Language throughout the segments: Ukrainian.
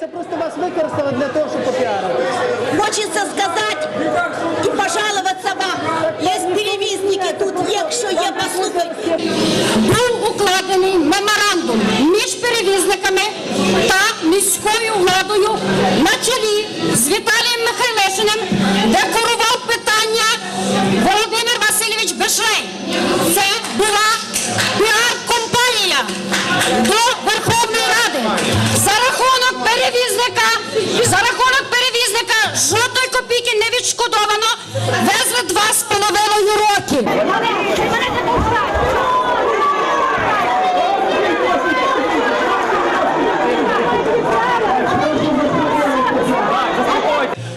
це просто вас використали для того, щоб попіарити. Хочеться сказати і пожалуватися вам. Є перевізники тут, якщо є, послухайте. був укладений меморандум між перевізниками та міською владою на чолі з Віталієм Михайлешиним, де керував питання Володимир Васильович Бешлей. За рахунок перевізника жодної копійки не відшкодовано. Везли два з половиною роки.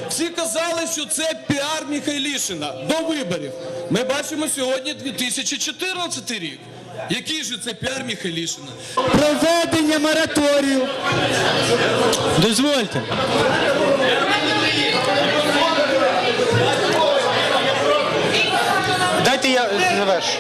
Всі казали, що це піар Михайлішина до виборів. Ми бачимо сьогодні 2014 рік. Який же це піар Михайлішина? Проведення мораторію. Дозвольте. Дайте я завершу.